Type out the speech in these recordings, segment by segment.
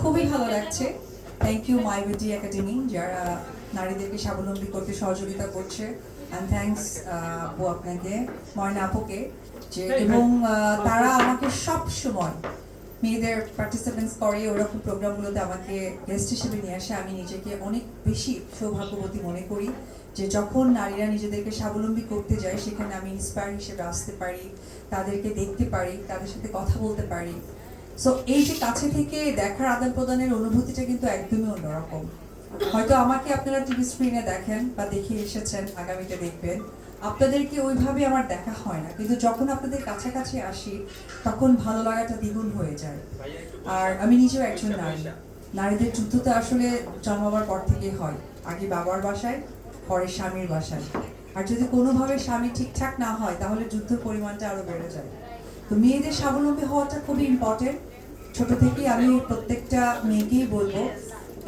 খুবই ভালো লাগছে। Thank you my beauty academy যারা নারীদেরকে স্বাবলম্বী করতে সহযোগিতা করছে। অ্যান্ড থ্যাঙ্কস আপু আপনাকে ময়না আপুকে যে এবং তারা আমাকে সব সময় মেয়েদের পার্টিসিপেন্টস করে ওরকম প্রোগ্রামগুলোতে আমাকে গেস্ট হিসেবে নিয়ে আসে। আমি নিজেকে অনেক বেশি সৌভাগ্যবতী মনে করি যে যখন নারীরা নিজেদেরকে স্বাবলম্বী করতে যায় সেখানে আমি ইন্সপায়ার হিসেবে আসতে পারি তাদেরকে দেখতে পারি তাদের সাথে কথা বলতে পারি। সো এই যে কাছে থেকে দেখার আদান প্রদানের অনুভূতিটা কিন্তু একদমই অন্যরকম। হয়তো আমাকে আপনারা টিভি স্ক্রিনে দেখেন বা দেখে এসেছেন, আগামীতে দেখবেন। আপনাদেরকে ওইভাবে আমার দেখা হয় না। কিন্তু যখন আপনাদের কাছাকাছি আসি, তখন ভালো লাগাটা দ্বিগুণ হয়ে যায়। আর আমি নিজেও একজন নারী। নারীদের যুদ্ধ তো আসলে জন্মাবার পর থেকেই হয়। আগে বাবার বাসায়, পরে স্বামীর বাসায়। আর যদি কোনোভাবে স্বামী ঠিকঠাক না হয়, তাহলে যুদ্ধের পরিমাণটা আরও বেড়ে যায়। তো মেয়েদের স্বাবলম্বী হওয়াটা খুবই ইম্পর্টেন্ট ছোট থেকেই আমি প্রত্যেকটা মেয়েকেই বলব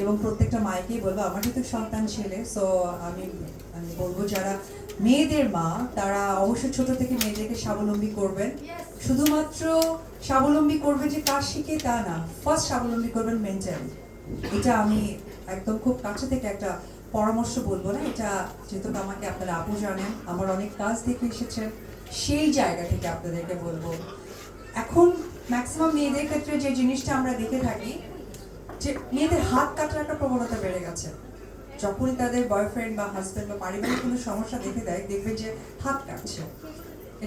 এবং প্রত্যেকটা মায়েকেই বলব। আমার যেহেতু সন্তান ছেলে সো আমি আমি বলব যারা মেয়েদের মা, তারা অবশ্যই ছোট থেকে মেয়েদেরকে স্বাবলম্বী করবেন। শুধুমাত্র স্বাবলম্বী করবে যে কাজ শিখে তা না ফার্স্ট স্বাবলম্বী করবেন মেন্টালি এটা আমি একদম খুব কাছে থেকে একটা পরামর্শ বলব না, এটা যেহেতু আমাকে আপনারা আপু জানেন, আমার অনেক কাজ দেখে এসেছেন সেই জায়গা থেকে আপনাদেরকে বলব। এখন ম্যাক্সিমাম মেয়েদের ক্ষেত্রে যে জিনিসটা আমরা দেখে থাকি, যে মেয়েদের হাত কাটার একটা প্রবণতা বেড়ে গেছে। যখনই তাদের বয়ফ্রেন্ড বা হাজবেন্ড বা পারিবারিক কোনো সমস্যা দেখে দেয়, দেখবে যে হাত কাটছে।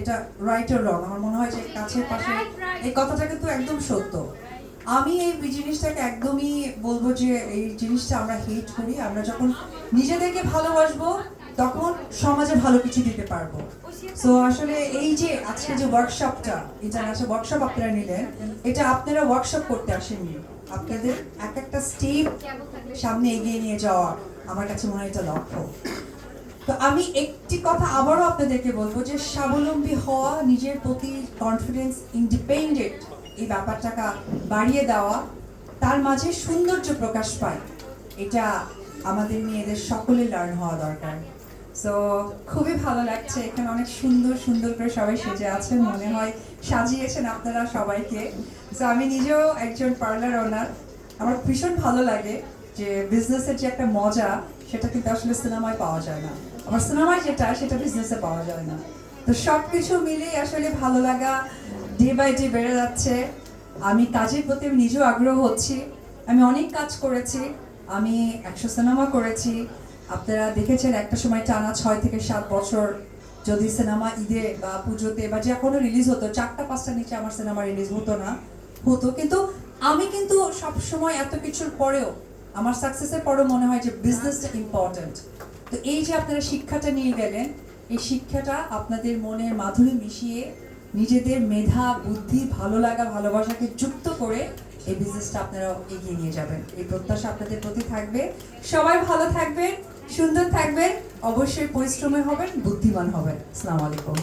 এটা রাইট আর রং আমার মনে হয় যে কাছের পাশে এই কথাটা কিন্তু একদম সত্য। আমি এই জিনিসটাকে একদমই বলব যে এই জিনিসটা আমরা হেট করি। আমরা যখন নিজেদেরকে ভালোবাসবো, তখন সমাজে ভালো কিছু দিতে পারব। সো আসলে এই যে আজকে যে ওয়ার্কশপটা ইন্টারন্যাশনাল ওয়ার্কশপ আপনারা নিলেন, এটা আপনারা ওয়ার্কশপ করতে আসেননি। আপনাদের এক একটা স্টেপ সামনে এগিয়ে নিয়ে যাওয়া আমার কাছে মনে হয় এটা লক্ষ্য। তো আমি একটি কথা আবারও আপনাদেরকে বলব যে স্বাবলম্বী হওয়া, নিজের প্রতি কনফিডেন্স ইন্ডিপেন্ডেন্ট এই ব্যাপারটাকে বাড়িয়ে দেওয়া, তার মাঝে সৌন্দর্য প্রকাশ পায়। এটা আমাদের মেয়েদের সকলে লার্ন হওয়া দরকার। সো খুবই ভালো লাগছে। এখানে অনেক সুন্দর সুন্দর করে সবাই সেজে আছেন মনে হয় সাজিয়েছেন আপনারা সবাইকে। সো আমি নিজেও একজন পার্লার ওনার আমার ভীষণ ভালো লাগে যে বিজনেসের যে একটা মজা, সেটা কিন্তু আসলে সিনেমায় পাওয়া যায় না। আমার সিনেমায় যেটা, সেটা বিজনেসে পাওয়া যায় না। তো সব কিছু মিলেই আসলে ভালো লাগা। ডে বাই ডে বেড়ে যাচ্ছে। আমি কাজের প্রতি আমি নিজেও আগ্রহ হচ্ছি। আমি অনেক কাজ করেছি। আমি একশো সিনেমা করেছি। আপনারা দেখেছেন একটা সময় টানা ছয় থেকে সাত বছর যদি সিনেমা ঈদে বা পুজোতে বা যে কোনো রিলিজ হতো, চারটা পাঁচটা নিচে আমার সিনেমা রিলিজ হতো না, হতো। কিন্তু আমি কিন্তু সব সময় এত কিছুর পরেও আমার সাকসেসের পরেও মনে হয় যে বিজনেসটা ইম্পর্ট্যান্ট তো এই যে আপনারা শিক্ষাটা নিয়ে গেলেন, এই শিক্ষাটা আপনাদের মনের মাধুরী মিশিয়ে নিজেদের মেধা, বুদ্ধি, ভালো লাগা, ভালোবাসাকে যুক্ত করে এই বিজনেসটা আপনারা এগিয়ে নিয়ে যাবেন। এই প্রত্যাশা আপনাদের প্রতি থাকবে। সবাই ভালো থাকবেন, সুন্দর থাকবেন, অবশ্যই পরিশ্রমে হবেন, বুদ্ধিমান হবেন। আসসালামু আলাইকুম।